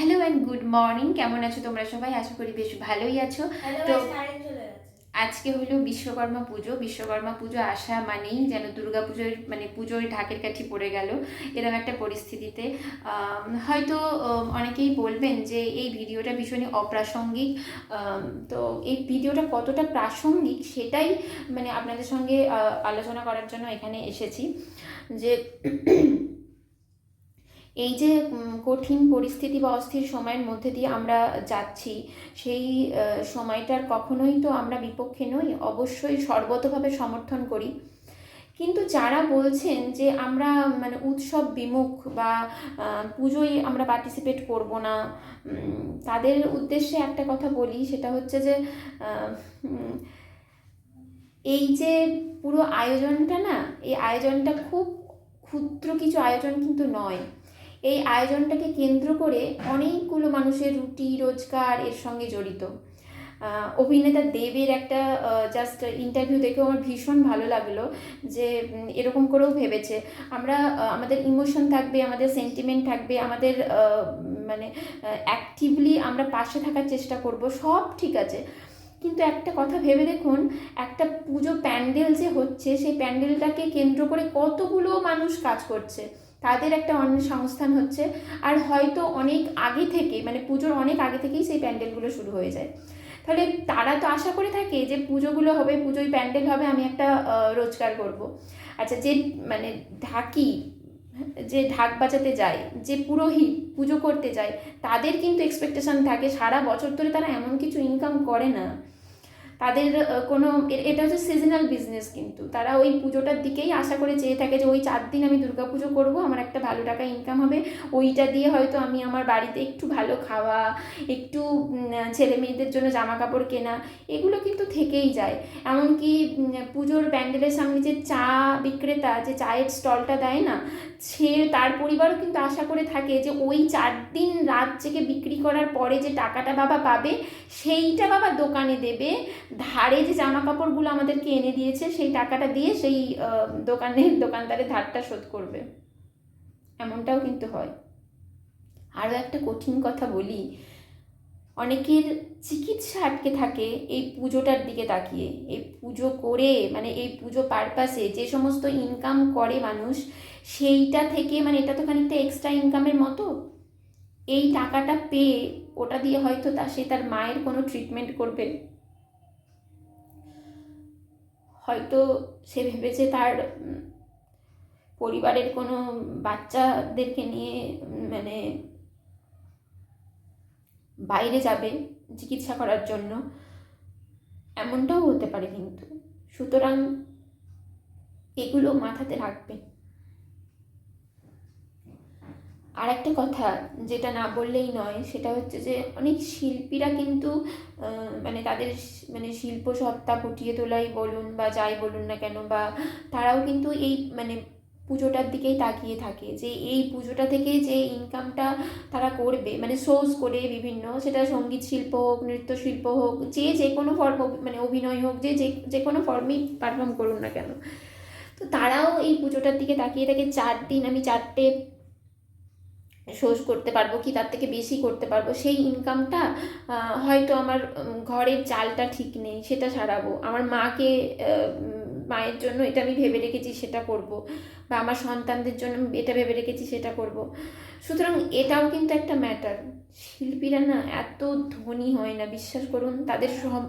Hello and good morning কেমন আছো তোমরা সবাই? আশা করি বেশ ভালোই আছো। তো আজকে হলো বিশ্বকর্মা পুজো। বিশ্বকর্মা পুজো আসা মানেই যেন দুর্গা পুজোর মানে পুজোর ঢাকের কাঠি পড়ে গেল এরকম একটা পরিস্থিতিতে। হয়তো অনেকেই বলবেন যে এই ভিডিওটা ভীষণই অপ্রাসঙ্গিক। তো এই ভিডিওটা কতটা প্রাসঙ্গিক সেটাই মানে আপনাদের সঙ্গে আলোচনা করার জন্য এখানে এসেছি। যে এই যে কঠিন পরিস্থিতি বা অস্থির সময়ের মধ্যে দিয়ে আমরা যাচ্ছি, সেই সময়টার কখনোই তো আমরা বিপক্ষে নই, অবশ্যই সর্বতভাবে সমর্থন করি। কিন্তু যারা বলছেন যে আমরা মানে উৎসব বিমুখ বা পুজোয় আমরা পার্টিসিপেট করব না তাদের উদ্দেশ্যে একটা কথা বলি, সেটা হচ্ছে যে এই যে পুরো আয়োজনটা না, এই আয়োজনটা খুব ক্ষুদ্র কিছু আয়োজন কিন্তু নয়। এই আয়োজনটাকে কেন্দ্র করে অনেকগুলো মানুষের রুটি, রোজগার এর সঙ্গে জড়িত। অভিনেতা দেবের একটা জাস্ট ইন্টারভিউ দেখেও আমার ভীষণ ভালো লাগল যে এরকম করেও ভেবেছে। আমরা আমাদের ইমোশন থাকবে, আমাদের সেন্টিমেন্ট থাকবে, আমাদের মানে অ্যাক্টিভলি আমরা পাশে থাকার চেষ্টা করব, সব ঠিক আছে। কিন্তু একটা কথা ভেবে দেখুন, একটা পুজো প্যান্ডেল যে হচ্ছে, সেই প্যান্ডেলটাকে কেন্দ্র করে কতগুলো মানুষ কাজ করছে। তাদের একটা অন্য সংস্থান হচ্ছে। আর হয়তো অনেক আগে থেকে মানে পুজোর অনেক আগে থেকেই সেই প্যান্ডেলগুলো শুরু হয়ে যায়। তাহলে তারা তো আশা করে থাকে যে পুজোগুলো হবে, পুজোয় প্যান্ডেল হবে, আমি একটা রোজগার করব। আচ্ছা যে মানে ঢাকি, যে ঢাক বাজাতে যায়, যে পুরোহিত পুজো করতে যায়, তাদের কিন্তু এক্সপেকটেশন থাকে সারা বছর ধরে তারা এমন কিছু ইনকাম করে না। তাদের কোনো এটা হচ্ছে সিজনাল বিজনেস কিন্তু। তারা ওই পুজোটার দিকেই আশা করে চেয়ে থাকে যে, ওই চার দিন আমি দুর্গা পুজো করব, আমার একটা ভালো টাকা ইনকাম হবে। ওইটা দিয়ে হয়তো আমি আমার বাড়িতে একটু ভালো খাওয়া, একটু ছেলে মেয়েদের জন্য জামা কাপড় কেনা, এগুলো কিন্তু থেকেই যায়। এমনকি পুজোর প্যান্ডেলের সামনে যে চা বিক্রেতা, যে চায়ের স্টলটা দেয় না, সে, তার পরিবারও কিন্তু আশা করে থাকে যে, ওই চার দিন রাত জেগে বিক্রি করার পরে যে টাকাটা বাবা পাবে, সেইটা বাবা দোকানে দেবে ধারে যে জামা কাপড়গুলো আমাদেরকে এনে দিয়েছে সেই টাকাটা দিয়ে সেই আহ, দোকানের দোকানদারের ধারটা শোধ করবে। এমনটাও কিন্তু হয়। আরও একটা কঠিন কথা বলি। অনেকের চিকিৎসা আটকে থাকে এই পুজোটার দিকে তাকিয়ে। এই পুজো করে মানে এই পুজো পারপাসে যে সমস্ত ইনকাম করে মানুষ সেইটা থেকে মানে এটা তো খানিকটা এক্সট্রা ইনকামের মতো। এই টাকাটা পেয়ে ওটা দিয়ে হয়তো তা সে তার মায়ের কোনো ট্রিটমেন্ট করবে। হয়তো সে ভেবেছে তার পরিবারের কোনো বাচ্চাদেরকে নিয়ে মানে বাইরে যাবে চিকিৎসা করার জন্য। এমনটাও হতে পারে কিন্তু। সুতরাং এগুলো মাথাতে রাখবেন আর একটা কথা যেটা না বললেই নয়, সেটা হচ্ছে যে অনেক শিল্পীরা কিন্তু মানে তাদের মানে শিল্প সত্তা ফুটিয়ে তোলাই বলুন বা যাই বলুন না কেন, বা তারাও কিন্তু এই মানে পুজোটার দিকেই তাকিয়ে থাকে যে এই পুজোটা থেকে যে ইনকামটা তারা করবে মানে সোর্স করে বিভিন্ন, সেটা সংগীত শিল্প হোক, নৃত্য শিল্প হোক, যে যে কোনো ফর্ম মানে অভিনয় হোক, যে যে কোনো ফর্মেই পারফর্ম করুন না কেন। তো তারাও এই পুজোটার দিকে তাকিয়ে থাকে। চার দিন, আমি চারটে শোষ করতে পারব কি তার থেকে বেশি করতে পারব, সেই ইনকামটা হয়তো আমার ঘরের চালটা ঠিক নেই, সেটা সারাবো। আমার মাকে মায়ের জন্য এটা আমি ভেবে রেখেছি সেটা করব বা আমার সন্তানদের জন্য আমি এটা ভেবে রেখেছি সেটা করব। সুতরাং এটাও কিন্তু একটা ম্যাটার শিল্পীরা না এত ধনী হয় না, বিশ্বাস করুন, তাদের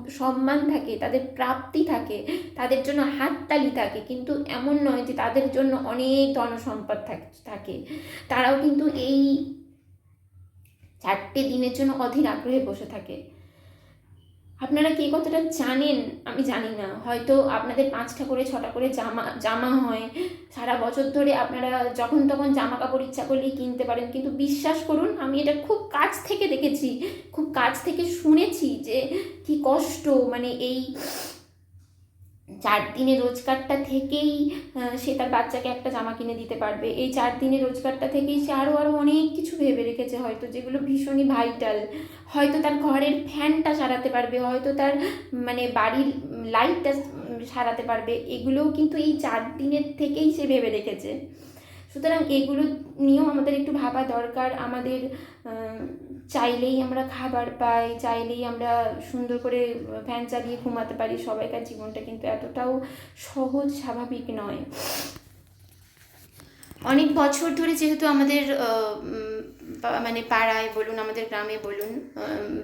সম্মান থাকে, তাদের প্রাপ্তি থাকে, তাদের জন্য হাততালি থাকে, কিন্তু এমন নয় যে তাদের জন্য অনেক ধনসম্পদ থাক- থাকে। তারাও কিন্তু এই চারটে দিনের জন্য অধীর আগ্রহে বসে থাকে। আপনারা কে কতটা জানেন? আমি জানি না। হয়তো আপনাদের পাঁচটা করে, ছটা করে জামা জামা হয়। সারা বছর ধরে আপনারা যখন তখন জামা কাপড় ইচ্ছা করলেই কিনতে পারেন। কিন্তু বিশ্বাস করুন, আমি এটা খুব কাছ থেকে দেখেছি। খুব কাছ থেকে শুনেছি যে কি কষ্ট মানে এই চার দিনের রোজগারটা থেকেই সে তার বাচ্চাকে একটা জামা কিনে দিতে পারবে। এই চার দিনের রোজগারটা থেকেই সে আরও আরও অনেক কিছু ভেবে রেখেছে হয়তো, যেগুলো ভীষণই ভাইটাল হয়তো তার ঘরের ফ্যানটা সারাতে পারবে, হয়তো তার মানে বাড়ির লাইটটা সারাতে পারবে। এগুলোও কিন্তু এই চার দিনের থেকেই সে ভেবে রেখেছে। সুতরাং এগুলো নিয়েও আমাদের একটু ভাবা দরকার। আমাদের চাইলেই আমরা খাবার পাই, চাইলেই আমরা সুন্দর করে ফ্যান চালিয়ে ঘুমাতে পারি। সবাইকার জীবনটা কিন্তু এতটাও সহজ, স্বাভাবিক নয়। অনেক বছর ধরে যেহেতু আমাদের মানে পাড়ায় বলুন, আমাদের গ্রামে বলুন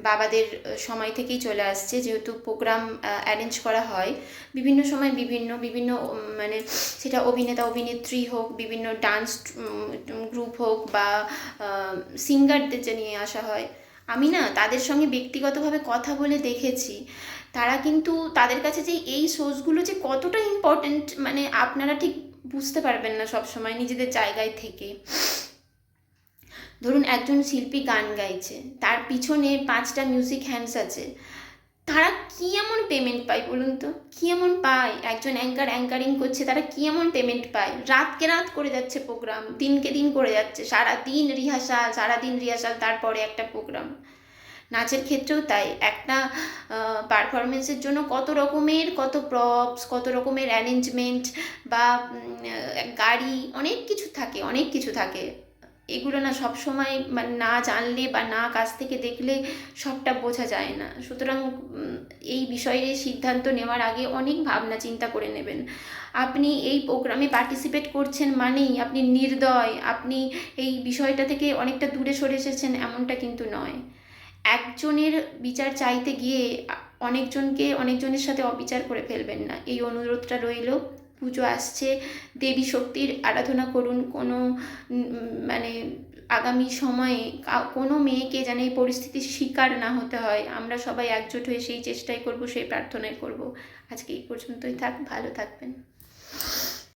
বাবাদের সময় থেকেই চলে আসছে। যেহেতু প্রোগ্রাম অ্যারেঞ্জ করা হয়, বিভিন্ন সময় বিভিন্ন বিভিন্ন মানে সেটা অভিনেতা, অভিনেত্রী হোক, বিভিন্ন ডান্স গ্রুপ হোক বা সিঙ্গারদের যে নিয়ে আসা হয়, আমি না তাদের সঙ্গে ব্যক্তিগতভাবে কথা বলে দেখেছি। তারা কিন্তু তাদের কাছে যে এই শোজগুলো যে কতটা ইম্পর্ট্যান্ট মানে আপনারা ঠিক বুঝতে পারবেন না সব সময় নিজেদের জায়গায় থেকে। ধরুন একজন শিল্পী গান গাইছে, তার পিছনে পাঁচটা মিউজিক হ্যান্ডস আছে, তারা কি এমন পেমেন্ট পায় বলুন তো? কি এমন পায়? একজন অ্যাঙ্কার অ্যাঙ্কারিং করছে, তারা কি এমন পেমেন্ট পায়? রাতকে রাত করে যাচ্ছে প্রোগ্রাম দিনকে দিন করে যাচ্ছে সারা দিন রিহার্সাল সারা দিন রিহার্সাল তারপরে একটা প্রোগ্রাম নাচের ক্ষেত্রেও তাই, একটা পারফরমেন্সের জন্য কত রকমের, কত প্রপস কত রকমের অ্যারেঞ্জমেন্ট বা গাড়ি, অনেক কিছু থাকে, অনেক কিছু থাকে। এগুলো না সব সময় মানে না জানলে বা না কাছ থেকে দেখলে সবটা বোঝা যায় না। সুতরাং এই বিষয়ে সিদ্ধান্ত নেওয়ার আগে অনেক ভাবনা চিন্তা করে নেবেন। আপনি এই প্রোগ্রামে পার্টিসিপেট করছেন মানেই আপনি নির্দয়, আপনি এই বিষয়টা থেকে অনেকটা দূরে সরে এসেছেন এমনটা কিন্তু নয়। একজনের বিচার চাইতে গিয়ে অনেকজনকে, অনেকজনের সাথে অবিচার করে ফেলবেন না। এই অনুরোধটা রইল। পুজো আসছে, দেবী শক্তির আরাধনা করুন, কোনো মানে আগামী সময়ে কোনো মেয়েকে যেন এই পরিস্থিতির শিকার না হতে হয়। আমরা সবাই একজোট হয়ে সেই চেষ্টাই করব, সেই প্রার্থনাই করব। আজকে এই পর্যন্তই থাক, ভালো থাকবেন।